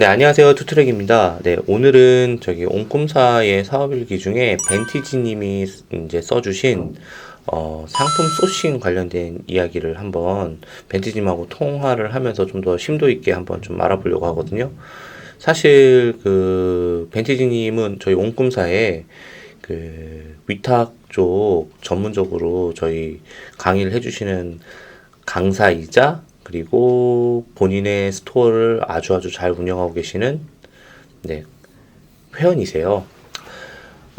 네, 안녕하세요. 투트랙입니다. 네, 오늘은 저기 옹꿈사의 사업일기 중에 벤티지 님이 이제 써주신 어, 상품 소싱 관련된 이야기를 한번 벤티지 님하고 통화를 하면서 좀 더 심도 있게 한번 좀 알아보려고 하거든요. 사실 그 벤티지 님은 저희 옹꿈사에 그 위탁 쪽 전문적으로 저희 강의를 해주시는 강사이자 그리고 본인의 스토어를 아주 아주 잘 운영하고 계시는 네, 회원이세요.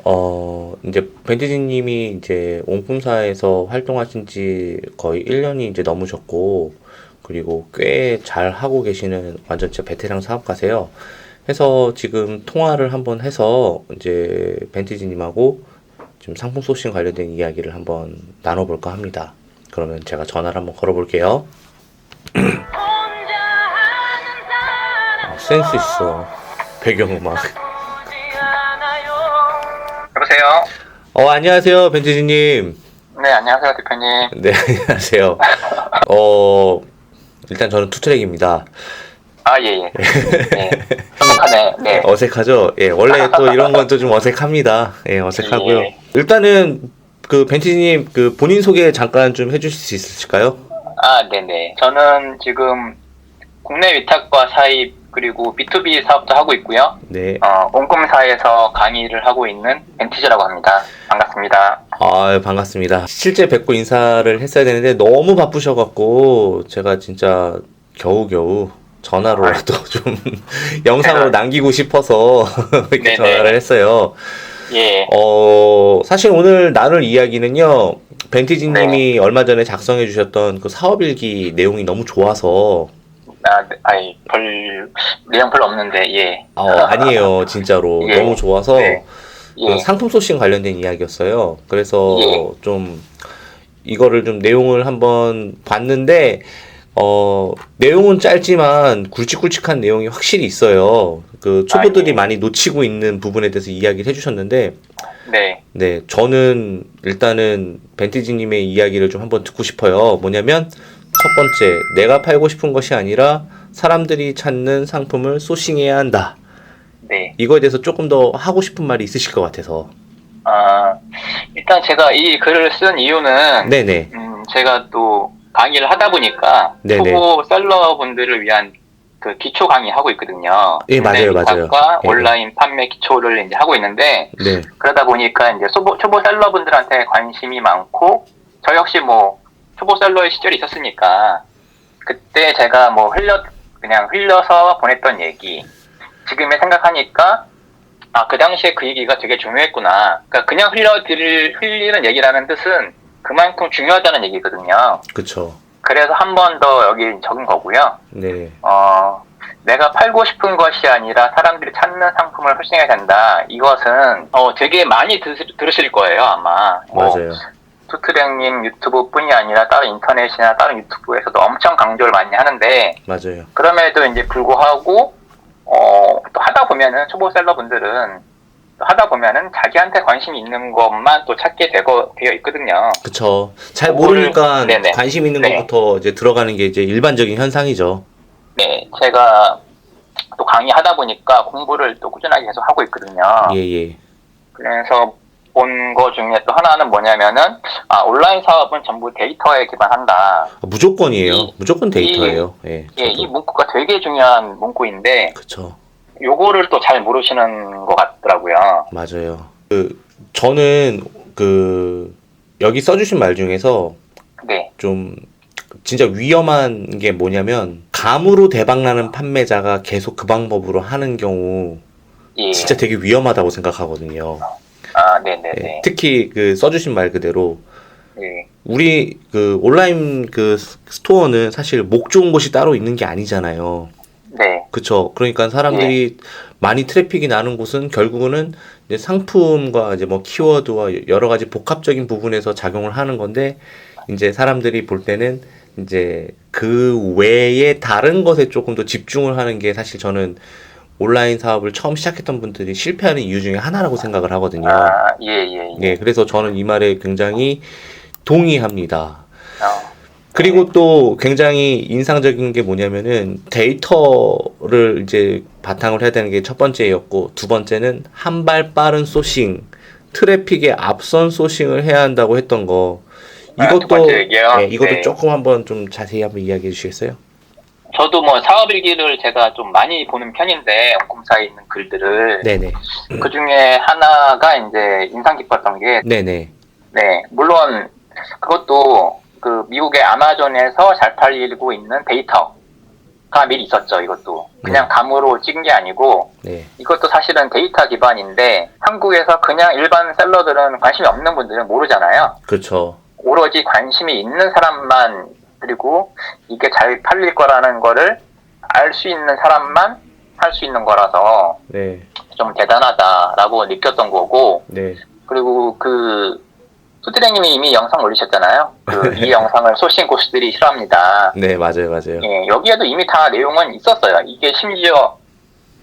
어, 이제 벤티지 님이 이제 옹품사에서 활동하신 지 거의 1년이 이제 넘으셨고, 그리고 꽤 잘 하고 계시는 완전 진짜 베테랑 사업가세요. 해서 지금 통화를 한번 해서 이제 벤티지 님하고 지금 상품 소싱 관련된 이야기를 한번 나눠볼까 합니다. 그러면 제가 전화를 한번 걸어볼게요. 아, 센스 있어. 배경음악. 여보세요? 어, 안녕하세요, 벤티지님. 네, 안녕하세요, 대표님. 네, 안녕하세요. 어, 일단 저는 투트랙입니다. 아, 예, 예. 네. 행복하네. 네. 어색하죠? 예, 원래 또 이런 건 또 좀 어색합니다. 예, 어색하고요. 예. 일단은 그 벤티지님 그 본인 소개 잠깐 좀 해주실 수 있으실까요? 아, 네네. 저는 지금 국내 위탁과 사입, 그리고 B2B 사업도 하고 있고요. 네. 어, 온꿈사에서 강의를 하고 있는 벤티즈라고 합니다. 반갑습니다. 아, 반갑습니다. 실제 뵙고 인사를 했어야 되는데 너무 바쁘셔 갖고 제가 진짜 겨우겨우 전화로라도 좀 영상으로 남기고 싶어서 이렇게 네네. 전화를 했어요. 예. 어, 사실 오늘 나눌 이야기는요, 벤티지님이 네. 얼마 전에 작성해 주셨던 그 사업일기 내용이 너무 좋아서, 아, 네. 아이, 별, 내용 별로 없는데, 예. 어, 아니에요, 진짜로. 예. 너무 좋아서, 네. 예. 그 상품 소싱 관련된 이야기였어요. 그래서 예. 좀, 이거를 좀 내용을 한번 봤는데, 어, 내용은 짧지만 굵직굵직한 내용이 확실히 있어요. 그 초보들이 아, 예. 많이 놓치고 있는 부분에 대해서 이야기를 해주셨는데, 네. 네, 저는 일단은 벤티지님의 이야기를 좀 한번 듣고 싶어요. 뭐냐면 첫 번째, 내가 팔고 싶은 것이 아니라 사람들이 찾는 상품을 소싱해야 한다. 네. 이거에 대해서 조금 더 하고 싶은 말이 있으실 것 같아서. 아, 일단 제가 이 글을 쓴 이유는, 네네. 음, 제가 또 강의를 하다 보니까 네네. 초보 셀러분들을 위한 그 기초 강의 하고 있거든요. 예, 맞아요, 맞아요. 과 예. 온라인 판매 기초를 이제 하고 있는데 네. 그러다 보니까 이제 초보, 초보 셀러분들한테 관심이 많고 저 역시 뭐 초보 셀러의 시절이 있었으니까 그때 제가 뭐 흘려 그냥 흘려서 보냈던 얘기 지금에 생각하니까 아 그 당시에 그 얘기가 되게 중요했구나. 그러니까 그냥 흘려 드릴 흘리는 얘기라는 뜻은 그만큼 중요하다는 얘기거든요. 그쵸. 그래서 한 번 더 여기 적은 거고요. 네. 어, 내가 팔고 싶은 것이 아니라 사람들이 찾는 상품을 소싱해야 된다. 이것은 어, 되게 많이 들, 들으실 거예요, 아마. 뭐, 맞아요. 투트랙님 유튜브뿐이 아니라 다른 인터넷이나 다른 유튜브에서도 엄청 강조를 많이 하는데 맞아요. 그럼에도 이제 불구하고 어, 또 하다 보면은 초보 셀러분들은 또 하다 보면은 자기한테 관심이 있는 것만 또 찾게 되고 되어 있거든요. 그쵸. 잘 모르니까 네네. 관심 있는 네. 것부터 이제 들어가는 게 이제 일반적인 현상이죠. 네, 제가 또 강의하다 보니까 공부를 또 꾸준하게 계속 하고 있거든요. 예, 예. 그래서 본 거 중에 또 하나는 뭐냐면은 아 온라인 사업은 전부 데이터에 기반한다. 아, 무조건이에요. 이- 무조건 데이터예요. 예. 예, 이. 문구가 되게 중요한 문구인데 그쵸. 요거를 또 잘 모르시는 것 같더라고요. 맞아요. 그 저는 그 여기 써주신 말 중에서 네, 좀 진짜 위험한 게 뭐냐면 감으로 대박나는 판매자가 계속 그 방법으로 하는 경우 예, 진짜 되게 위험하다고 생각하거든요. 아, 네, 네, 예, 네, 특히 그 써주신 말 그대로 예, 우리 그 온라인 그 스토어는 사실 목 좋은 곳이 따로 있는 게 아니잖아요. 네, 그쵸. 그러니까 사람들이 많이 트래픽이 나는 곳은 결국은 이제 상품과 이제 뭐 키워드와 여러 가지 복합적인 부분에서 작용을 하는 건데 이제 사람들이 볼 때는 이제 그 외에 다른 것에 조금 더 집중을 하는 게 사실 저는 온라인 사업을 처음 시작했던 분들이 실패하는 이유 중에 하나라고 생각을 하거든요. 아, 예, 예, 예. 예, 그래서 저는 이 말에 굉장히 동의합니다. 어, 그리고 또 굉장히 인상적인 게 뭐냐면은 데이터를 이제 바탕으로 해야 되는 게 첫 번째였고 두 번째는 한 발 빠른 소싱, 트래픽에 앞선 소싱을 해야 한다고 했던 거. 아, 두 이것도 얘기요? 네, 이것도 네. 조금 한번 좀 자세히 한번 이야기해 주시겠어요? 저도 뭐 사업일기를 제가 좀 많이 보는 편인데 공사에 있는 글들을 네네. 그 중에 하나가 이제 인상 깊었던 게 네네. 네, 물론 그것도 그 미국의 아마존에서 잘 팔리고 있는 데이터가 미리 있었죠. 이것도 그냥 감으로 찍은 게 아니고 네. 이것도 사실은 데이터 기반인데 한국에서 그냥 일반 셀러들은 관심이 없는 분들은 모르잖아요. 그렇죠. 오로지 관심이 있는 사람만 그리고 이게 잘 팔릴 거라는 거를 알 수 있는 사람만 할 수 있는 거라서 네. 좀 대단하다라고 느꼈던 거고 네. 그리고 그 수트랭님이 이미 영상 올리셨잖아요. 그 이 영상을 소싱 고수들이 싫어합니다. 네, 맞아요. 맞아요. 예, 여기에도 이미 다 내용은 있었어요. 이게 심지어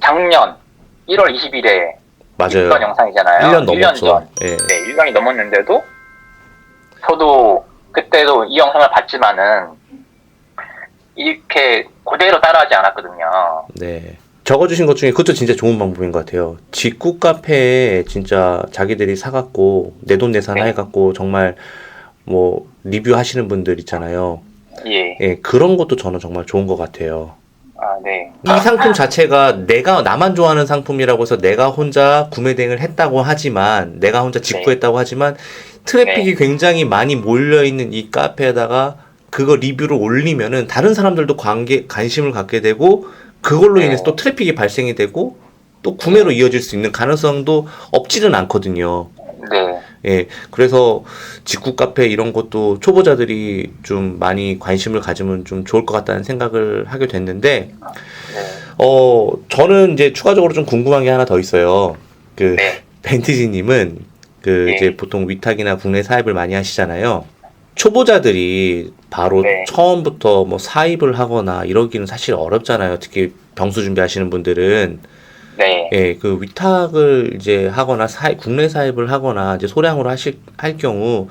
작년 1월 20일에 맞아요. 있던 영상이잖아요. 1년 1년 넘었죠. 전. 예. 네, 1년이 넘었는데도 저도 그때도 이 영상을 봤지만은 이렇게 그대로 따라하지 않았거든요. 네. 적어주신 것 중에 그것도 진짜 좋은 방법인 것 같아요. 직구 카페에 진짜 자기들이 사갖고 내 돈 내산 네. 해갖고 정말 뭐 리뷰하시는 분들 있잖아요. 예. 예, 그런 것도 저는 정말 좋은 것 같아요. 아, 네. 이 상품 자체가 내가 나만 좋아하는 상품이라고 해서 내가 혼자 구매 대행을 했다고 하지만 내가 혼자 직구했다고 하지만 트래픽이 굉장히 많이 몰려 있는 이 카페에다가 그거 리뷰를 올리면은 다른 사람들도 관계 관심을 갖게 되고 그걸로 네. 인해서 또 트래픽이 발생이 되고 또 구매로 이어질 수 있는 가능성도 없지는 않거든요. 네. 예, 그래서 직구 카페 이런 것도 초보자들이 좀 많이 관심을 가지면 좀 좋을 것 같다는 생각을 하게 됐는데, 네. 어, 저는 이제 추가적으로 좀 궁금한 게 하나 더 있어요. 그, 네. 벤티지님은 그 예. 이제 보통 위탁이나 국내 사입을 많이 하시잖아요. 초보자들이 바로 네. 처음부터 뭐 사입을 하거나 이러기는 사실 어렵잖아요. 특히 병수 준비하시는 분들은. 네. 예, 그 위탁을 이제 하거나 사, 국내 사입을 하거나 이제 소량으로 하실 할 경우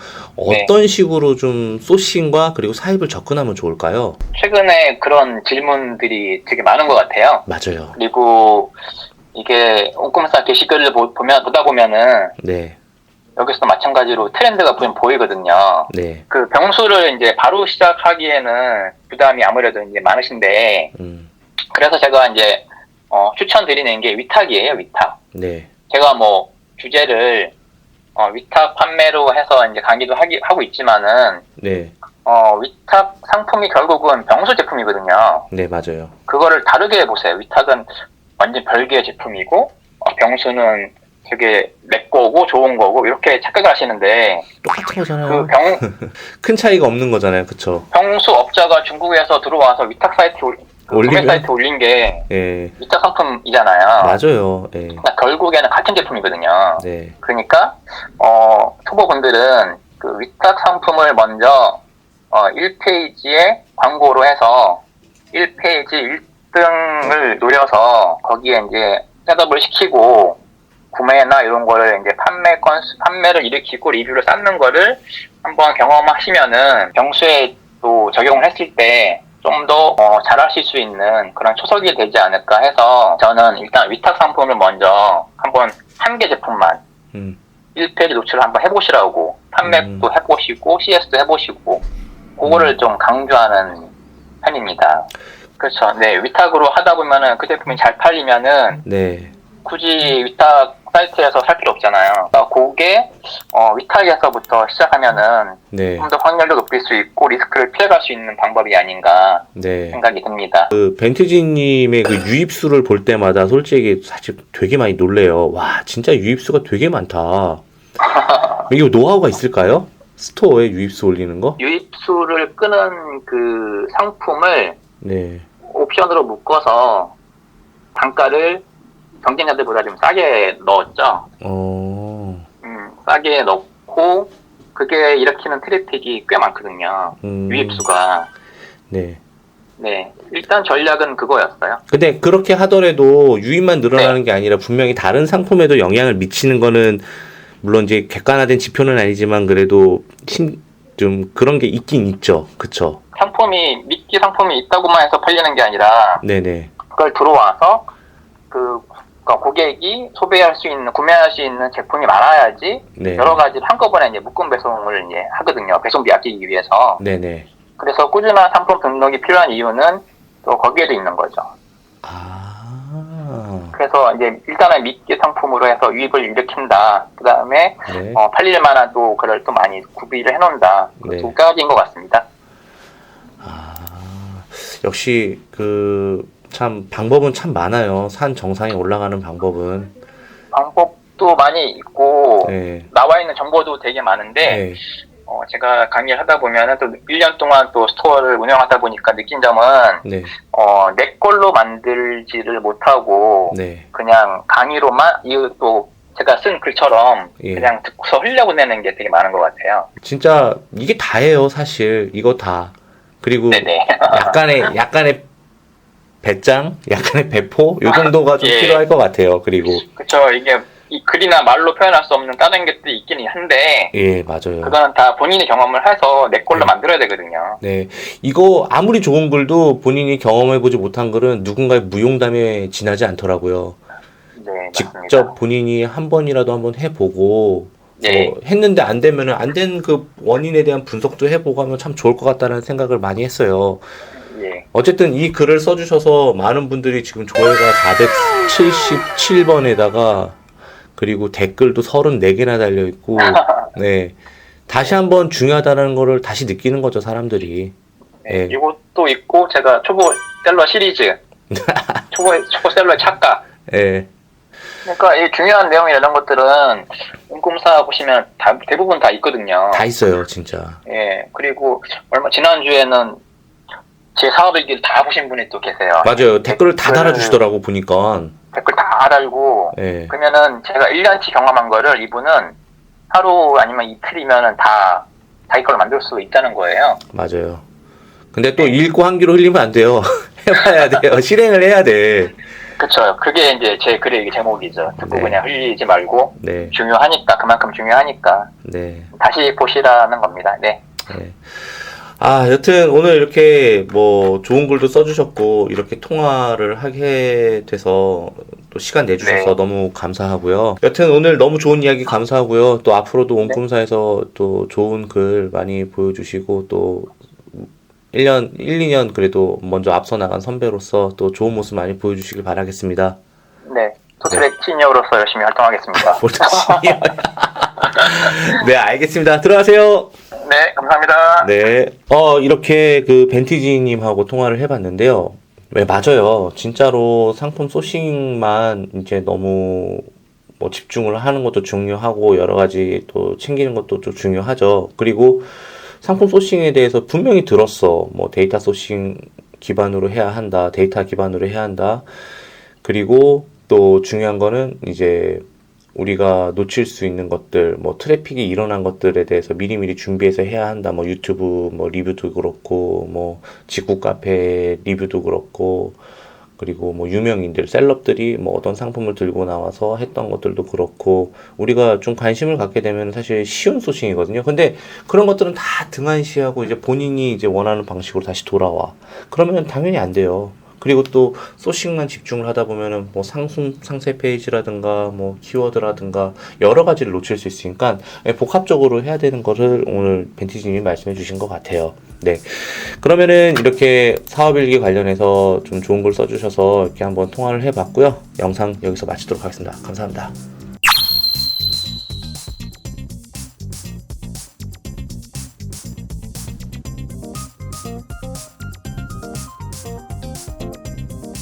네. 어떤 식으로 좀 소싱과 그리고 사입을 접근하면 좋을까요? 최근에 그런 질문들이 되게 많은 것 같아요. 맞아요. 그리고 이게 옹꼼사 게시글을 보- 보면 보다 보면은 네, 여기서도 마찬가지로 트렌드가 보면 보이거든요. 네, 그 병수를 이제 바로 시작하기에는 부담이 아무래도 이제 많으신데 음, 그래서 제가 이제 어, 추천드리는 게 위탁이에요, 위탁. 네, 제가 뭐 주제를 어, 위탁 판매로 해서 이제 강의도 하기, 하고 있지만은 네, 어, 위탁 상품이 결국은 병수 제품이거든요. 네, 맞아요. 그거를 다르게 보세요. 위탁은 완전 별개의 제품이고 어, 병수는 되게 내 거고 좋은 거고 이렇게 착각을 하시는데 똑같은 그 거잖아요. 병, 큰 차이가 없는 거잖아요. 그쵸? 병수 업자가 중국에서 들어와서 위탁 사이트 올, 그 구매 올리면? 사이트 올린 게 예, 위탁 상품이잖아요. 맞아요. 예, 그러니까 결국에는 같은 제품이거든요. 네, 그러니까 어, 초보분들은 그 위탁 상품을 먼저 어, 1페이지에 광고로 해서 1페이지 1등을 노려서 거기에 이제 셋업을 시키고 구매나 이런 거를 이제 판매 건수, 판매를 일으키고 리뷰를 쌓는 거를 한번 경험하시면은 병수에 또 적용을 했을 때 좀더 어, 잘하실 수 있는 그런 초석이 되지 않을까 해서 저는 일단 위탁 상품을 먼저 한번 한 개 제품만 음, 1페이지 노출을 한번 해보시라고 판매도 해보시고 CS도 해보시고 그거를 좀 강조하는 편입니다. 그렇죠. 네 위탁으로 하다 보면은 그 제품이 잘 팔리면은 네, 굳이 위탁 사이트에서 살 필요 없잖아요. 그러니까 그게 어, 위탁에서부터 시작하면은 네, 좀 더 확률도 높일 수 있고 리스크를 피해갈 수 있는 방법이 아닌가 네. 생각이 듭니다. 그 벤티지님의 그 유입수를 볼 때마다 솔직히 사실 되게 많이 놀래요. 와, 진짜 유입수가 되게 많다. 이게 노하우가 있을까요? 스토어에 유입수 올리는 거? 유입수를 끄는 그 상품을 네, 옵션으로 묶어서 단가를 경쟁자들보다 좀 싸게 넣었죠. 어, 음, 싸게 넣고 그게 일으키는 트래픽이 꽤 많거든요. 음, 유입수가. 네. 네, 일단 전략은 그거였어요. 근데 그렇게 하더라도 유입만 네. 늘어나는 게 아니라 분명히 다른 상품에도 영향을 미치는 거는 물론 이제 객관화된 지표는 아니지만 그래도 심, 좀 그런 게 있긴 있죠. 그쵸? 상품이 미끼 상품이 있다고만 해서 팔리는 게 아니라 네네. 그걸 들어와서 그 그러니까 고객이 소비할 수 있는 구매할 수 있는 제품이 많아야지 네. 여러 가지 한꺼번에 이제 묶음 배송을 이제 하거든요. 배송비 아끼기 위해서. 네네. 그래서 꾸준한 상품 등록이 필요한 이유는 또 거기에도 있는 거죠. 아. 그래서 이제 일단은 미끼 상품으로 해서 유입을 일으킨다. 그 다음에 네. 어, 팔릴 만한 또 글을 또 많이 구비를 해놓는다. 그 네. 두 가지인 것 같습니다. 아. 역시 그 참 방법은 참 많아요. 산 정상에 올라가는 방법은. 방법도 많이 있고 네. 나와 있는 정보도 되게 많은데 네. 어, 제가 강의를 하다 보면은 또 1년 동안 또 스토어를 운영하다 보니까 느낀 점은 네. 어, 내 걸로 만들지를 못하고 네. 그냥 강의로만 이또 제가 쓴 글처럼 예. 그냥 듣고서 흘려보내는 게 되게 많은 것 같아요. 진짜 이게 다예요, 사실. 이거 다. 그리고 네네. 약간의 약간의 배짱, 약간의 배포 요 정도가 좀 예. 필요할 것 같아요. 그리고 그쵸. 이게 이 글이나 말로 표현할 수 없는 다른 것도 있긴 한데 예, 맞아요. 그거는 다 본인이 경험을 해서 내 걸로 네. 만들어야 되거든요. 네. 이거 아무리 좋은 글도 본인이 경험해보지 못한 글은 누군가의 무용담에 지나지 않더라고요. 네, 맞습니다. 직접 본인이 한 번이라도 한번 해보고 예. 어, 했는데 안 되면은 안 된 그 원인에 대한 분석도 해보고 하면 참 좋을 것 같다는 생각을 많이 했어요. 예. 어쨌든 이 글을 써주셔서 많은 분들이 지금 조회가 477번에다가 그리고 댓글도 34개나 달려있고 네. 다시 한번 중요하다는 거를 다시 느끼는 거죠, 사람들이. 네, 예. 이것도 있고 제가 초보 셀러 시리즈 초보 초보 셀러의 착각 예. 그러니까 이 중요한 내용 이런 것들은 운꿈사 보시면 다, 대부분 다 있거든요. 다 있어요, 진짜. 예 그리고 얼마 지난 주에는 제 사업일기를 다 보신 분이 또 계세요. 맞아요. 댓글을 다 댓글을- 달아주시더라고, 보니까. 댓글 다 달고 예. 그러면은 제가 1년치 경험한 거를 이분은 하루 아니면 이틀이면은 다 자기 걸로 만들 수 있다는 거예요. 맞아요. 근데 또 읽고 한 귀로 흘리면 안 돼요. 해봐야 돼요. 실행을 해야 돼. 그쵸. 그게 이제 제 글의 제목이죠. 듣고 네. 그냥 흘리지 말고 네. 중요하니까 그만큼 중요하니까 네. 다시 보시라는 겁니다. 네. 네. 아, 여튼 오늘 이렇게 뭐 좋은 글도 써주셨고 이렇게 통화를 하게 돼서 또 시간 내주셔서 네. 너무 감사하고요. 여튼 오늘 너무 좋은 이야기 감사하고요. 또 앞으로도 온꿈사에서 또 좋은 글 많이 보여주시고 또 1년, 1, 2년 그래도 먼저 앞서 나간 선배로서 또 좋은 모습 많이 보여주시길 바라겠습니다. 네. 도트랙 시니어로서 열심히 활동하겠습니다. 볼타시요 네, 알겠습니다. 들어가세요. 네, 감사합니다. 네. 어, 이렇게 그 벤티지님하고 통화를 해봤는데요. 네, 맞아요. 진짜로 상품 소싱만 이제 너무 뭐 집중을 하는 것도 중요하고 여러 가지 또 챙기는 것도 좀 중요하죠. 그리고 상품 소싱에 대해서 분명히 들었어. 뭐 데이터 소싱 기반으로 해야 한다. 데이터 기반으로 해야 한다. 그리고 또 중요한 거는 이제 우리가 놓칠 수 있는 것들, 뭐 트래픽이 일어난 것들에 대해서 미리미리 준비해서 해야 한다. 뭐 유튜브 뭐 리뷰도 그렇고, 뭐 직구 카페 리뷰도 그렇고, 그리고 뭐 유명인들, 셀럽들이 뭐 어떤 상품을 들고 나와서 했던 것들도 그렇고, 우리가 좀 관심을 갖게 되면 사실 쉬운 소싱이거든요. 근데 그런 것들은 다 등한시하고 이제 본인이 이제 원하는 방식으로 다시 돌아와. 그러면 당연히 안 돼요. 그리고 또 소싱만 집중을 하다 보면은 뭐 상품 상세 페이지라든가 뭐 키워드라든가 여러 가지를 놓칠 수 있으니까 예, 복합적으로 해야 되는 거를 오늘 벤티지님이 말씀해 주신 것 같아요. 네. 그러면은 이렇게 사업일기 관련해서 좀 좋은 걸 써주셔서 이렇게 한번 통화를 해봤고요. 영상 여기서 마치도록 하겠습니다. 감사합니다.